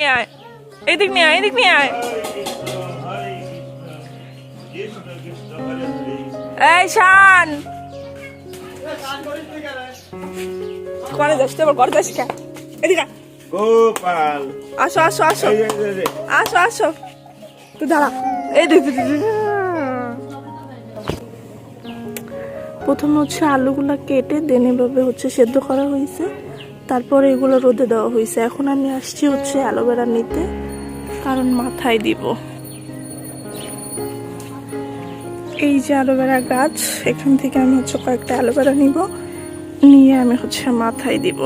নিয়ে আয় এদিক নিয়ে আয় এদিক নিয়ে আয় এই শান করে যাস তো করে যাস কে এদিকে গোপাল আসো আসো আসো। আসো আসো তুই দাঁড়া। এই দেখ। প্রথমে হচ্ছে আলুগুলা কেটে দেন এভাবে হচ্ছে সেদ্ধ করা হয়েছে। তারপরে এগুলো রোদে দেওয়া হয়েছে। এখন আমি আসছি হচ্ছে অ্যালোভেরা নিতে, কারণ মাথায় দিব। এই যে অ্যালোভেরা গাছ, এখান থেকে আমি হচ্ছে কয়েকটা অ্যালোভেরা নিব, নিয়ে আমি হচ্ছে মাথায় দিব।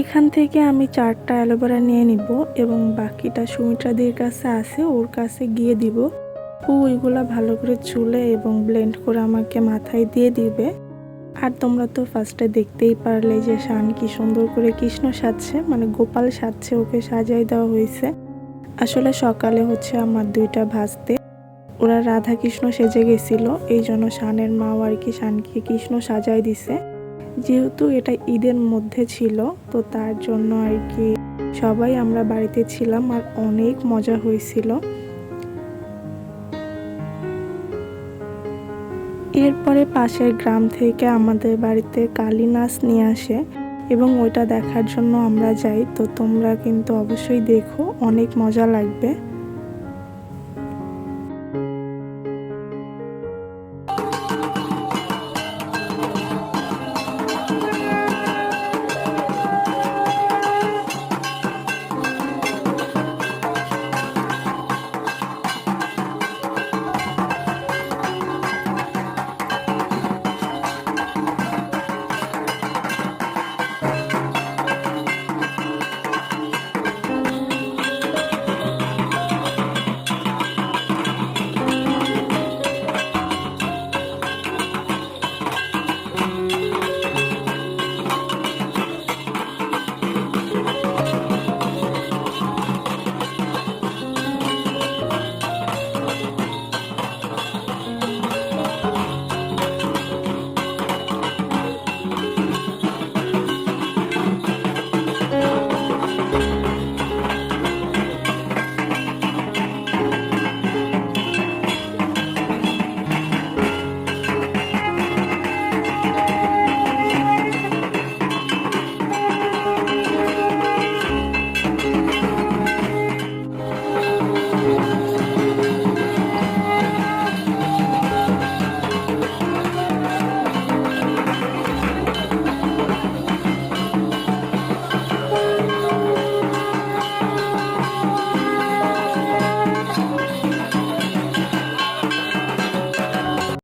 এখান থেকে আমি চারটা অ্যালোভেরা নিয়ে নিব এবং বাকিটা সুমিত্রাদির কাছে আছে, ওর কাছে গিয়ে দিব। ও ওইগুলা ভালো করে চুলে এবং ব্লেন্ড করে আমাকে মাথায় দিয়ে দিবে। আর তোমরা তো ফার্স্টে দেখতেই পারলে যে শান কি সুন্দর করে কৃষ্ণ সাজছে মানে গোপাল সাজছে, ওকে সাজাই দেওয়া হয়েছে। আসলে সকালে হচ্ছে আমার দুইটা ভাজতে। ওরা রাধা কৃষ্ণ সেজে গেছিল এই জন্য শানের মাও আর কি শানকে কৃষ্ণ সাজাই দিছে। যেহেতু এটা ঈদের মধ্যে ছিল, তো তার জন্য আর কি সবাই আমরা বাড়িতে ছিলাম আর অনেক মজা হয়েছিল। এরপরে পাশের গ্রাম থেকে আমাদের বাড়িতে কালী নাচ নিয়ে আসে এবং ওইটা দেখার জন্য আমরা যাই, তো তোমরা কিন্তু অবশ্যই দেখো, অনেক মজা লাগবে।